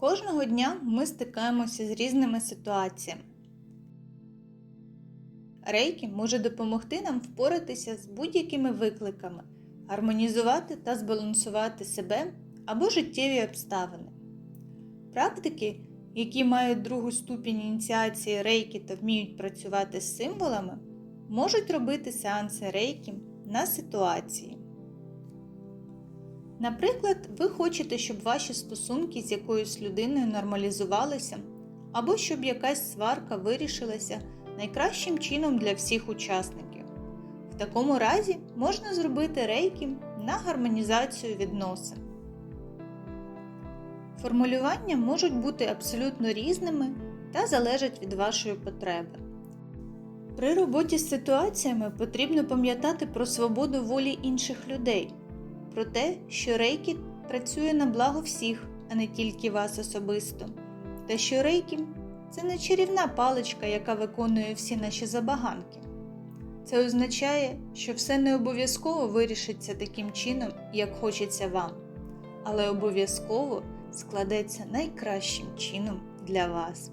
Кожного дня ми стикаємося з різними ситуаціями. Рейкі може допомогти нам впоратися з будь-якими викликами, гармонізувати та збалансувати себе або життєві обставини. Практики, які мають другу ступінь ініціації рейкі та вміють працювати з символами, можуть робити сеанси рейкі на ситуації. Наприклад, ви хочете, щоб ваші стосунки з якоюсь людиною нормалізувалися, або щоб якась сварка вирішилася найкращим чином для всіх учасників. В такому разі можна зробити рейки на гармонізацію відносин. Формулювання можуть бути абсолютно різними та залежать від вашої потреби. При роботі з ситуаціями потрібно пам'ятати про свободу волі інших людей, про те, що рейкі працює на благо всіх, а не тільки вас особисто, та що рейкі це не чарівна паличка, яка виконує всі наші забаганки. Це означає, що все не обов'язково вирішиться таким чином, як хочеться вам, але обов'язково складеться найкращим чином для вас.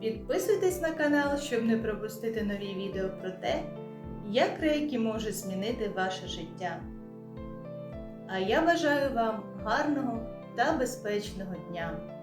Підписуйтесь на канал, щоб не пропустити нові відео про те, як рейки може змінити ваше життя. А я бажаю вам гарного та безпечного дня!